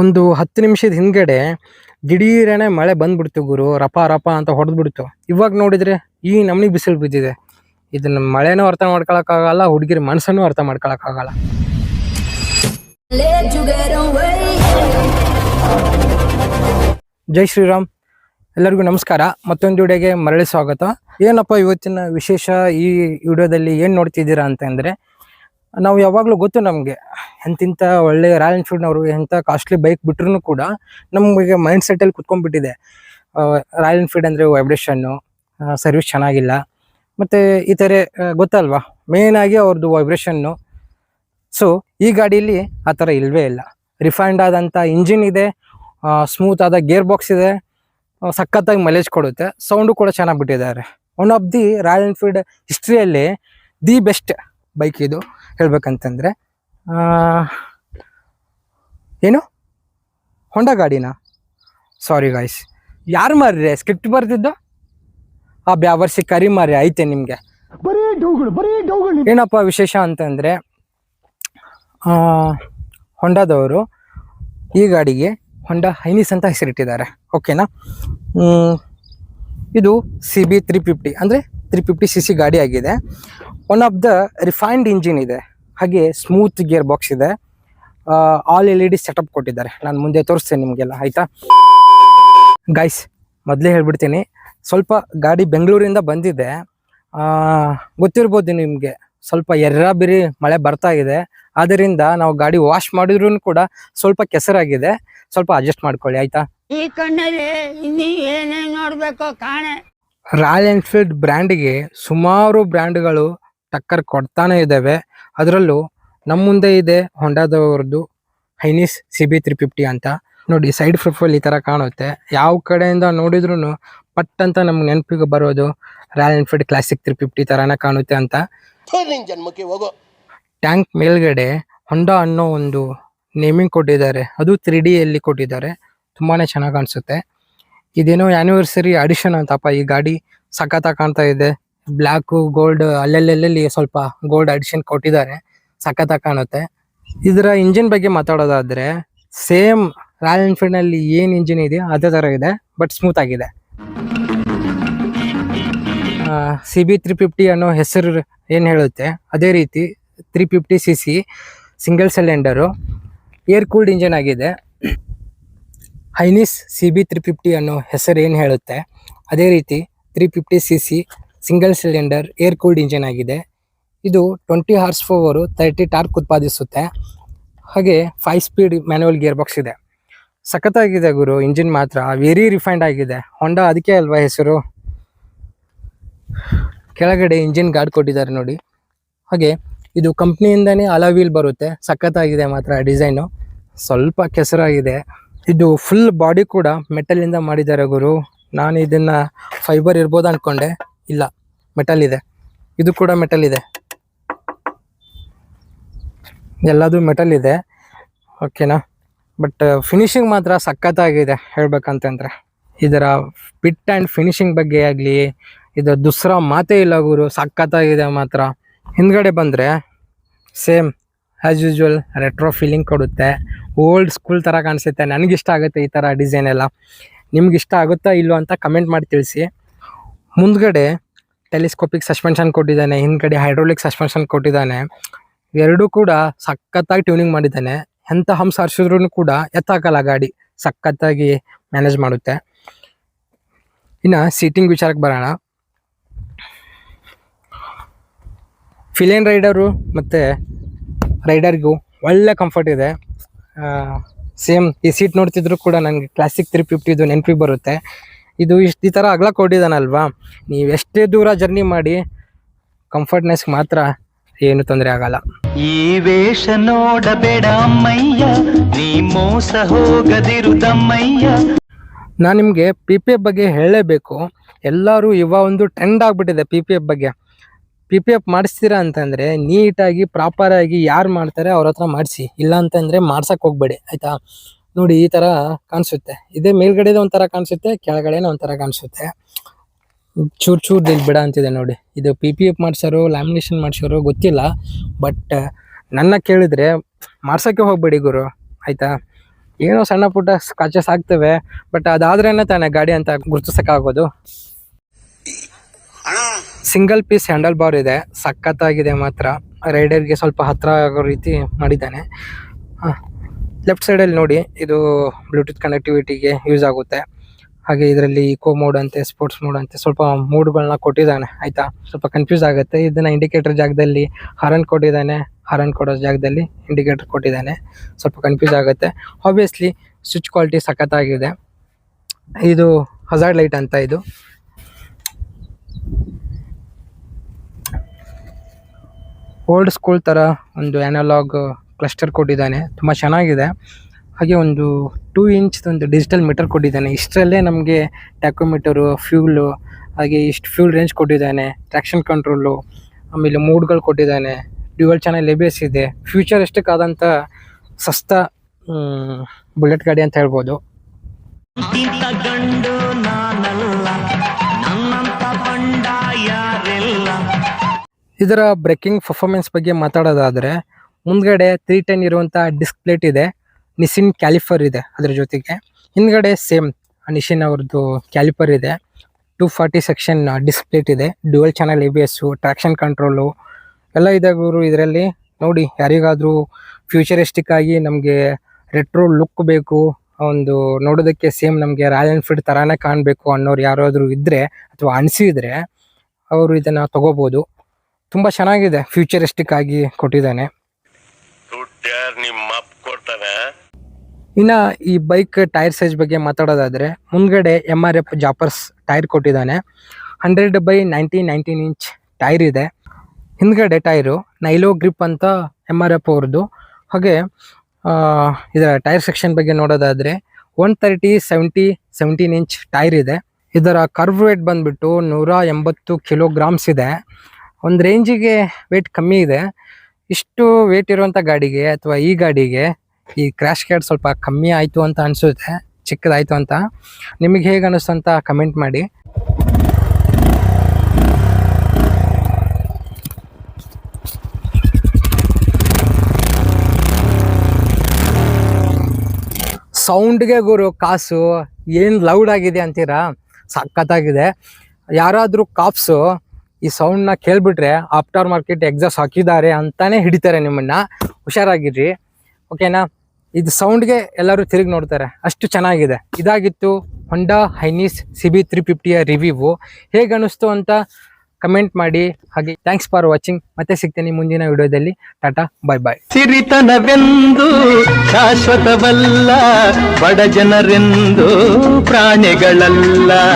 ಒಂದು ಹತ್ತು ನಿಮಿಷದ ಹಿಂದ್ಗಡೆ ದಿಢೀರನೆ ಮಳೆ ಬಂದ್ಬಿಡ್ತು ಗುರು, ರಪ ರಪ ಅಂತ ಹೊಡೆದ್ಬಿಡ್ತು. ಇವಾಗ ನೋಡಿದ್ರೆ ಈ ನಮ್ನಿಗೆ ಬಿಸಿಲು ಬಿದ್ದಿದೆ. ಇದನ್ನ ಮಳೆನೂ ಅರ್ಥ ಮಾಡ್ಕೊಳಕ್ಕಾಗಲ್ಲ, ಹುಡುಗಿರ ಮನಸ್ಸನ್ನು ಅರ್ಥ ಮಾಡ್ಕೊಳಕ್ಕಾಗಲ್ಲ. ಜೈ ಶ್ರೀರಾಮ್. ಎಲ್ಲರಿಗೂ ನಮಸ್ಕಾರ. ಮತ್ತೊಂದು ವಿಡಿಯೋಗೆ ಮರಳಿ ಸ್ವಾಗತ. ಏನಪ್ಪ ಇವತ್ತಿನ ವಿಶೇಷ ಈ ವಿಡಿಯೋದಲ್ಲಿ ಏನು ನೋಡ್ತಿದ್ದೀರಾ ಅಂತಂದರೆ ನಾವು ಯಾವಾಗಲೂ ಗೊತ್ತು ನಮಗೆ. ಎಂತಿಂಥ ಒಳ್ಳೆ ರಾಯಲ್ ಎನ್ಫೀಲ್ಡ್ನವರು ಎಂಥ ಕಾಸ್ಟ್ಲಿ ಬೈಕ್ ಬಿಟ್ರು ಕೂಡ ನಮಗೆ ಮೈಂಡ್ ಸೆಟ್ಟಲ್ಲಿ ಕುತ್ಕೊಂಡ್ಬಿಟ್ಟಿದೆ. ರಾಯಲ್ ಎನ್ಫೀಲ್ಡ್ ಅಂದರೆ ವೈಬ್ರೇಷನ್ನು ಸರ್ವಿಸ್ ಚೆನ್ನಾಗಿಲ್ಲ. ಮತ್ತು ಈ ಥರ ಗೊತ್ತಲ್ವಾ? ಮೇಯ್ನಾಗಿ ಅವ್ರದ್ದು ವೈಬ್ರೇಷನ್ನು ಸೊ ಈ ಗಾಡೀಲಿ ಆ ಥರ ಇಲ್ಲವೇ ಇಲ್ಲ. ರಿಫೈನ್ಡ್ ಆದಂಥ ಇಂಜಿನ್ ಇದೆ ಸ್ಮೂತ್ ಆದ ಗೇರ್ ಬಾಕ್ಸ್ ಇದೆ ಸಖತ್ತಾಗಿ ಮೈಲೇಜ್ ಕೊಡುತ್ತೆ. ಸೌಂಡು ಕೂಡ ಚೆನ್ನಾಗಿ ಬಿಟ್ಟಿದ್ದಾರೆ. One of the Royal Enfield ಹಿಸ್ಟ್ರಿಯಲ್ಲಿ the best bike ಇದು. ಹೇಳ್ಬೇಕಂತಂದ್ರೆ ಏನು? ಹೊಂಡ ಗಾಡಿನಾ? ಸಾರಿ ಗಾಯ್ಸ್ ಯಾರು ಮಾರ್ರಿ? ಸ್ಕ್ರಿಪ್ಟ್ ಬರ್ತಿದ್ದು ಆ ಬ್ಯಾವರ್ಸಿ ಕರಿ ಮಾರಿ ಐತೆ ನಿಮಗೆ. ಏನಪ್ಪ ವಿಶೇಷ ಅಂತಂದ್ರೆ ಹೊಂಡಾದವರು ಈ ಗಾಡಿಗೆ ಹೊಂಡ ಹೈನಿಸ್ ಅಂತ ಹೆಸರಿಟ್ಟಿದ್ದಾರೆ. ಓಕೆನಾ ಇದು ಸಿ ಬಿ ತ್ರೀ ಫಿಫ್ಟಿ ಅಂದರೆ ತ್ರೀ ಫಿಫ್ಟಿ ಸಿ ಸಿ ಗಾಡಿ ಆಗಿದೆ. One of the refined engine ಇದೆ. ಹಾಗೆ ಸ್ಮೂತ್ ಗಿಯರ್ ಬಾಕ್ಸ್ ಇದೆ all L E D setup ಕೊಟ್ಟಿದ್ದಾರೆ. ನಾನು ಮುಂದೆ ತೋರಿಸ್ತೇನೆ ನಿಮಗೆಲ್ಲ ಆಯಿತಾ? ಗೈಸ್ ಮೊದಲೇ ಹೇಳ್ಬಿಡ್ತೀನಿ. ಸ್ವಲ್ಪ ಗಾಡಿ ಬೆಂಗಳೂರಿಂದ ಬಂದಿದೆ. ಗೊತ್ತಿರ್ಬೋದು ನಿಮಗೆ ಸ್ವಲ್ಪ ಬಿರಿ ಮಳೆ ಬರ್ತಾ ಇದೆ. ಆದ್ದರಿಂದ ನಾವು ಗಾಡಿ ವಾಶ್ ಮಾಡಿದ್ರು ಕೂಡ ಸ್ವಲ್ಪ ಕೆಸರಾಗಿದೆ. ಸ್ವಲ್ಪ ಅಡ್ಜಸ್ಟ್ ಮಾಡ್ಕೊಳ್ಳಿ ಆಯ್ತಾ? ಈ ಕಣ್ಣಲ್ಲಿ ನೋಡ್ಬೇಕೋ ಕಾಣೆ. ರಾಯಲ್ ಎನ್ಫೀಲ್ಡ್ ಬ್ರ್ಯಾಂಡ್ಗೆ ಸುಮಾರು ಬ್ರ್ಯಾಂಡ್ಗಳು ಟಕ್ಕರ್ ಕೊಡ್ತಾನೆ ಇದ್ದಾವೆ ಅದರಲ್ಲೂ ನಮ್ಮ ಮುಂದೆ ಇದೆ ಹೊಂಡಾದವ್ರದ್ದು Highness C B three fifty ಅಂತ. ನೋಡಿ ಸೈಡ್ ಪ್ರೊಫೈಲ್ ಈ ಥರ ಕಾಣುತ್ತೆ. ಯಾವ ಕಡೆಯಿಂದ ನೋಡಿದ್ರು ಪಟ್ ಅಂತ ನಮ್ಗೆ ನೆನಪಿಗೆ ಬರೋದು Royal Enfield Classic three fifty ಥರನೇ ಕಾಣುತ್ತೆ ಅಂತ. ಜನ್ಮಕ್ಕೆ ಹೋಗೋ. ಟ್ಯಾಂಕ್ ಮೇಲ್ಗಡೆ ಹೊಂಡಾ ಅನ್ನೋ ಒಂದು ನೇಮಿಂಗ್ ಕೊಟ್ಟಿದ್ದಾರೆ. ಅದು ತ್ರೀ ಡಿಯಲ್ಲಿ ಕೊಟ್ಟಿದ್ದಾರೆ. ತುಂಬಾನೇ ಚೆನ್ನಾಗಿ ಕಾಣಿಸುತ್ತೆ. ಇದೇನೋ ಆನಿವರ್ಸರಿ ಅಡಿಷನ್ ಅಂತಪ್ಪ. ಈ ಗಾಡಿ ಸಖತ್ತಾಗಿ ಕಾಣ್ತಾ ಇದೆ. ಬ್ಲ್ಯಾಕು ಗೋಲ್ಡ್, ಅಲ್ಲೆಲ್ಲೆಲ್ಲಿ ಸ್ವಲ್ಪ ಗೋಲ್ಡ್ ಅಡಿಷನ್ ಕೊಟ್ಟಿದ್ದಾರೆ. ಸಖತ್ತಾಗಿ ಕಾಣುತ್ತೆ. ಇದರ ಇಂಜಿನ್ ಬಗ್ಗೆ ಮಾತಾಡೋದಾದ್ರೆ ಸೇಮ್ ರಾಯಲ್ ಎನ್ಫೀಲ್ಡ್ನಲ್ಲಿ ಏನ್ ಇಂಜಿನ್ ಇದೆ ಅದೇ ತರ ಇದೆ ಬಟ್ ಸ್ಮೂತ್ ಆಗಿದೆ. ಸಿ ಬಿ ತ್ರೀ ಫಿಫ್ಟಿ ಅನ್ನೋ ಹೆಸರು ಏನು ಹೇಳುತ್ತೆ? ಅದೇ ರೀತಿ three fifty C C single cylinder air cooled engine ಆಗಿದೆ. Highness C B three fifty ಅನ್ನೋ ಹೆಸರು ಏನು ಹೇಳುತ್ತೆ? ಅದೇ ರೀತಿ three fifty C C single cylinder air cooled engine ಆಗಿದೆ. ಇದು ಟ್ವೆಂಟಿ ಹಾರ್ಸ್ ಫೋವರು ತರ್ಟಿ ಟಾರ್ಕ್ ಉತ್ಪಾದಿಸುತ್ತೆ. ಹಾಗೆ five speed manual gear box ಇದೆ. ಸಖತ್ತಾಗಿದೆ ಗುರು, ಇಂಜಿನ್ ಮಾತ್ರ ವೆರಿ ರಿಫೈನ್ಡ್ ಆಗಿದೆ. ಹೊಂಡಾ ಅದಕ್ಕೆ ಅಲ್ವಾ ಹೆಸರು? ಕೆಳಗಡೆ ಇಂಜಿನ್ ಗಾರ್ಡ್ ಕೊಟ್ಟಿದ್ದಾರೆ ನೋಡಿ. ಹಾಗೆ ಇದು ಕಂಪ್ನಿಯಿಂದನೇ ವೀಲ್ ಬರುತ್ತೆ. ಸಖತ್ತಾಗಿದೆ ಮಾತ್ರ ಡಿಸೈನು. ಸ್ವಲ್ಪ ಕೆಸರಾಗಿದೆ. ಇದು ಫುಲ್ ಬಾಡಿ ಕೂಡ ಮೆಟಲ್ ಇಂದ ಮಾಡಿದ್ದಾರೆ ಗುರು. ನಾನು ಇದನ್ನ ಫೈಬರ್ ಇರ್ಬೋದು ಅಂದ್ಕೊಂಡೆ ಇಲ್ಲ. ಮೆಟಲ್ ಇದೆ. ಇದು ಕೂಡ ಮೆಟಲ್ ಇದೆ. ಎಲ್ಲದು ಮೆಟಲ್ ಇದೆ. ಓಕೆನಾ ಬಟ್ ಫಿನಿಶಿಂಗ್ ಮಾತ್ರ ಸಖತ್ತಾಗಿದೆ ಹೇಳ್ಬೇಕಂತಂದ್ರೆ. ಇದರ ಫಿಟ್ ಆ್ಯಂಡ್ ಫಿನಿಶಿಂಗ್ ಬಗ್ಗೆ ಆಗಲಿ ಇದು ದುಸ್ರ ಮಾತೇ ಇಲ್ಲ ಗುರು, ಸಖತ್ತಾಗಿದೆ ಮಾತ್ರ. ಹಿಂದ್ಗಡೆ ಬಂದರೆ same as usual retro feeling ಕೊಡುತ್ತೆ. ಓಲ್ಡ್ ಸ್ಕೂಲ್ ಥರ ಕಾಣಿಸುತ್ತೆ. ನನಗಿಷ್ಟ ಆಗುತ್ತೆ ಈ ಥರ ಡಿಸೈನ್ ಎಲ್ಲ. ನಿಮ್ಗೆ ಇಷ್ಟ ಆಗುತ್ತಾ ಇಲ್ಲೋ ಅಂತ ಕಮೆಂಟ್ ಮಾಡಿ ತಿಳಿಸಿ. ಮುಂದ್ಗಡೆ ಟೆಲಿಸ್ಕೋಪಿಕ್ ಸಸ್ಪೆನ್ಷನ್ ಕೊಟ್ಟಿದ್ದಾನೆ, ಹಿಂದ್ಗಡೆ ಹೈಡ್ರೋಲಿಕ್ ಸಸ್ಪೆನ್ಷನ್ ಕೊಟ್ಟಿದ್ದಾನೆ. ಎರಡೂ ಕೂಡ ಸಖತ್ತಾಗಿ ಟ್ಯೂನಿಂಗ್ ಮಾಡಿದ್ದಾನೆ. ಎಂಥ ಹಂಸ ಹರಿಸಿದ್ರು ಕೂಡ ಎತ್ತಾಕಲ್ಲ ಗಾಡಿ, ಸಖತ್ತಾಗಿ ಮ್ಯಾನೇಜ್ ಮಾಡುತ್ತೆ. ಇನ್ನು ಸೀಟಿಂಗ್ ವಿಚಾರಕ್ಕೆ ಬರೋಣ. ಫಿಲೇನ್ ರೈಡರು ಮತ್ತು ರೈಡರ್ಗೂ ಒಳ್ಳೆ ಕಂಫರ್ಟ್ ಇದೆ. ಸೇಮ್ ಈ ಸೀಟ್ ನೋಡ್ತಿದ್ರು ಕೂಡ ನನಗೆ ಕ್ಲಾಸಿಕ್ ತ್ರೀ ಫಿಫ್ಟಿದು ನೆನಪಿಗೆ ಬರುತ್ತೆ. ಇದು ಇಷ್ಟು ಈ ಥರ ಅಗಲ ಕೊಟ್ಟಿದ್ದಾನಲ್ವಾ ನೀವು ಎಷ್ಟೇ ದೂರ ಜರ್ನಿ ಮಾಡಿ ಕಂಫರ್ಟ್ನೆಸ್ ಮಾತ್ರ ಏನು ತೊಂದರೆ ಆಗಲ್ಲ. ಈ ವೇಷ ನೋಡಬೇಡ ಅಮ್ಮಯ್ಯ ನೀ ಮೋಸ ಹೋಗದಿರುದಮ್ಮಯ್ಯ ನಾನು ನಿಮಗೆ ಪಿ ಪಿ ಎಫ್ ಬಗ್ಗೆ ಹೇಳಲೇಬೇಕು ಎಲ್ಲರೂ ಇವಾಗ ಒಂದು ಟ್ರೆಂಡ್ ಆಗಿಬಿಟ್ಟಿದೆ ಪಿ ಪಿ ಎಫ್ ಬಗ್ಗೆ. ಪಿ ಪಿ ಎಫ್ ಮಾಡಿಸ್ತೀರಾ ಅಂತಂದರೆ ನೀಟಾಗಿ ಪ್ರಾಪರಾಗಿ ಯಾರು ಮಾಡ್ತಾರೆ ಅವ್ರ ಹತ್ರ ಮಾಡಿಸಿ. ಇಲ್ಲ ಅಂತಂದರೆ ಮಾಡ್ಸಕ್ಕೆ ಹೋಗ್ಬೇಡಿ ಆಯಿತಾ? ನೋಡಿ ಈ ತರ ಕಾಣಿಸುತ್ತೆ. ಇದೇ ಮೇಲ್ಗಡೆ ಒಂಥರ ಕಾಣಿಸುತ್ತೆ ಕೆಳಗಡೆ ಒಂಥರ ಕಾಣಿಸುತ್ತೆ. ಚೂರ್ ಚೂರ್ ಇಲ್ಲಿ ಬಿಡ ಅಂತಿದೆ ನೋಡಿ. ಇದು ಪಿ ಪಿ ಎಫ್ ಮಾಡ್ಸೋರು ಲ್ಯಾಮಿನೇಷನ್ ಮಾಡ್ಸೋರು ಗೊತ್ತಿಲ್ಲ ಬಟ್ ನನ್ನ ಕೇಳಿದ್ರೆ ಮಾಡ್ಸೋಕ್ಕೆ ಹೋಗ್ಬೇಡಿ ಗುರು ಆಯಿತಾ? ಏನೋ ಸಣ್ಣ ಪುಟ್ಟ ಸ್ಕ್ರಾಚಸ್ ಆಗ್ತವೆ ಬಟ್ ಅದಾದ್ರೇನೆ ತಾನೇ ಗಾಡಿ ಅಂತ ಗುರ್ತಿಸೋಕ್ಕಾಗೋದು. ಸಿಂಗಲ್ ಪೀಸ್ ಹ್ಯಾಂಡಲ್ ಬಾರ್ ಇದೆ ಸಖತ್ತಾಗಿದೆ ಮಾತ್ರ. ರೈಡರ್ಗೆ ಸ್ವಲ್ಪ ಹತ್ರ ಆಗೋ ರೀತಿ ಮಾಡಿದ್ದಾನೆ. ಲೆಫ್ಟ್ ಸೈಡಲ್ಲಿ ನೋಡಿ, ಇದು ಬ್ಲೂಟೂತ್ ಕನೆಕ್ಟಿವಿಟಿಗೆ ಯೂಸ್ ಆಗುತ್ತೆ. ಹಾಗೆ ಇದರಲ್ಲಿ ಇಕೋ ಮೋಡ್ ಅಂತೆ ಸ್ಪೋರ್ಟ್ಸ್ ಮೋಡ್ ಅಂತೆ, ಸ್ವಲ್ಪ ಮೂಡ್ಗಳನ್ನ ಕೊಟ್ಟಿದ್ದಾನೆ, ಆಯಿತಾ? ಸ್ವಲ್ಪ ಕನ್ಫ್ಯೂಸ್ ಆಗುತ್ತೆ. ಇದನ್ನ ಇಂಡಿಕೇಟರ್ ಜಾಗದಲ್ಲಿ ಹಾರನ್ ಕೊಟ್ಟಿದ್ದಾನೆ ಹಾರನ್ ಕೊಡೋ ಜಾಗದಲ್ಲಿ ಇಂಡಿಕೇಟರ್ ಕೊಟ್ಟಿದ್ದಾನೆ. ಸ್ವಲ್ಪ ಕನ್ಫ್ಯೂಸ್ ಆಗುತ್ತೆ. ಆಬ್ವಿಯಸ್ಲಿ ಸ್ವಿಚ್ ಕ್ವಾಲಿಟಿ ಸಖತ್ತಾಗಿದೆ. ಇದು ಹಜಾರ್ಡ್ ಲೈಟ್ ಅಂತ ಇದು. ಓಲ್ಡ್ ಸ್ಕೂಲ್ ಥರ ಒಂದು ಆ್ಯನಲಾಗ್ ಕ್ಲಸ್ಟರ್ ಕೊಟ್ಟಿದ್ದಾನೆ. ತುಂಬ ಚೆನ್ನಾಗಿದೆ. ಹಾಗೆ ಒಂದು ಟೂ ಇಂಚ್ ಒಂದು ಡಿಜಿಟಲ್ ಮೀಟರ್ ಕೊಟ್ಟಿದ್ದಾನೆ. ಇಷ್ಟರಲ್ಲೇ ನಮಗೆ ಟ್ಯಾಕೋಮೀಟರು ಫ್ಯೂಲು ಹಾಗೆ ಇಷ್ಟು ಫ್ಯೂಲ್ ರೇಂಜ್ ಕೊಟ್ಟಿದ್ದಾನೆ. ಟ್ರ್ಯಾಕ್ಷನ್ ಕಂಟ್ರೋಲು ಆಮೇಲೆ ಮೂಡ್ಗಳು ಕೊಟ್ಟಿದ್ದಾನೆ. ಡ್ಯುವಲ್ ಚಾನಲ್ ಎ ಇದೆ. ಫ್ಯೂಚರ್ ಎಷ್ಟಕ್ಕಾದಂಥ ಸಸ್ತ ಬುಲೆಟ್ ಗಾಡಿ ಅಂತ ಹೇಳ್ಬೋದು. ಇದರ ಬ್ರೇಕಿಂಗ್ ಪರ್ಫಾರ್ಮೆನ್ಸ್ ಬಗ್ಗೆ ಮಾತಾಡೋದಾದರೆ ಮುಂದ್ಗಡೆ ತ್ರೀ ಟೆನ್ ಇರುವಂತಹ ಡಿಸ್ಕ್ ಪ್ಲೇಟ್ ಇದೆ. ನಿಸಿನ್ ಕ್ಯಾಲಿಫರ್ ಇದೆ ಅದ್ರ ಜೊತೆಗೆ. ಹಿಂದ್ಗಡೆ ಸೇಮ್ ನಿಶಿನ್ ಅವ್ರದ್ದು ಕ್ಯಾಲಿಪರ್ ಇದೆ. Two forty section disc plate ಇದೆ. Dual channel A B S traction control ಎಲ್ಲ ಇದೆ ಇದರಲ್ಲಿ. ನೋಡಿ, ಯಾರಿಗಾದರೂ ಫ್ಯೂಚರಿಸ್ಟಿಕ್ ಆಗಿ ನಮಗೆ ರೆಟ್ರೋ ಲುಕ್ ಬೇಕು, ಒಂದು ನೋಡೋದಕ್ಕೆ ಸೇಮ್ ನಮಗೆ ರಾಯಲ್ ಎನ್ಫೀಲ್ಡ್ ಥರಾನೇ ಕಾಣಬೇಕು ಅನ್ನೋರು ಯಾರಾದರೂ ಇದ್ದರೆ ಅಥವಾ ಅನಿಸಿದ್ರೆ, ಅವರು ಇದನ್ನು ತಗೋಬೋದು. ತುಂಬ ಚೆನ್ನಾಗಿದೆ ಫ್ಯೂಚರಿಸ್ಟಿಕ್ ಆಗಿ ಕೊಟ್ಟಿದ್ದಾನೆ. ಇನ್ನು ಈ ಬೈಕ್ ಟೈರ್ ಸೈಜ್ ಬಗ್ಗೆ ಮಾತಾಡೋದಾದ್ರೆ, ಮುಂದ್ಗಡೆ M R F Zappers tyre ಕೊಟ್ಟಿದ್ದಾನೆ. Hundred by nineteen nineteen inch tyre ಇದೆ. ಹಿಂದ್ಗಡೆ ಟೈರು, ನೈಲೋ ಗ್ರಿಪ್ ಅಂತ ಎಂ ಆರ್ ಎಫ್ ಅವ್ರದ್ದು. ಹಾಗೆ ಇದರ ಟೈರ್ ಸೆಕ್ಷನ್ ಬಗ್ಗೆ ನೋಡೋದಾದ್ರೆ, one thirty seventy seventeen inch tyre ಇದೆ. ಇದರ ಕರ್ವ್ ವೇಟ್ ಬಂದ್ಬಿಟ್ಟು ನೂರ ಎಂಬತ್ತು ಕಿಲೋಗ್ರಾಮ್ಸ್ ಇದೆ. ಒಂದು ರೇಂಜಿಗೆ ವೇಟ್ ಕಮ್ಮಿ ಇದೆ. ಇಷ್ಟು ವೇಟ್ ಇರುವಂಥ ಗಾಡಿಗೆ ಅಥವಾ ಈ ಗಾಡಿಗೆ ಈ ಕ್ರ್ಯಾಶ್ ಕ್ಯಾಡ್ ಸ್ವಲ್ಪ ಕಮ್ಮಿ ಆಯಿತು ಅಂತ ಅನಿಸುತ್ತೆ, ಚಿಕ್ಕದಾಯಿತು ಅಂತ. ನಿಮಗೆ ಹೇಗೆ ಅನಿಸ್ತು ಅಂತ ಕಮೆಂಟ್ ಮಾಡಿ. ಸೌಂಡ್ಗೆ ಗುರು ಕಾಸು ಏನು ಲೌಡ್ ಆಗಿದೆ ಅಂತೀರಾ? ಸಖತ್ತಾಗಿದೆ. ಯಾರಾದರೂ ಕಾಪ್ಸು ಈ ಸೌಂಡ್ನ ಕೇಳ್ಬಿಟ್ರೆ ಆಫ್ಟರ್ ಮಾರ್ಕೆಟ್ ಎಕ್ಸಾಸ್ಟ್ ಹಾಕಿದ್ದಾರೆ ಅಂತಾನೆ ಹಿಡಿತಾರೆ ನಿಮ್ಮನ್ನ. ಹುಷಾರಾಗಿರ್ರಿ. ಓಕೆನಾ ಇದು ಸೌಂಡ್ಗೆ ಎಲ್ಲರೂ ತಿರುಗಿ ನೋಡ್ತಾರೆ. ಅಷ್ಟು ಚೆನ್ನಾಗಿದೆ. ಇದಾಗಿತ್ತು Honda highness C B three ಫಿಫ್ಟಿಯ review ಹೇಗೆ ಅನ್ನಿಸ್ತು ಅಂತ ಕಮೆಂಟ್ ಮಾಡಿ. ಹಾಗೆ ಥ್ಯಾಂಕ್ಸ್ ಫಾರ್ ವಾಚಿಂಗ್ ಮತ್ತೆ ಸಿಗ್ತೀನಿ ಮುಂದಿನ ವಿಡಿಯೋದಲ್ಲಿ. ಟಾಟಾ ಬಾಯ್ ಬಾಯ್ ಸಿರಿತನವೆಂದು ಶಾಶ್ವತವಲ್ಲ, ಬಡ ಜನರೆಂದು ಪ್ರಾಣಿಗಳಲ್ಲ.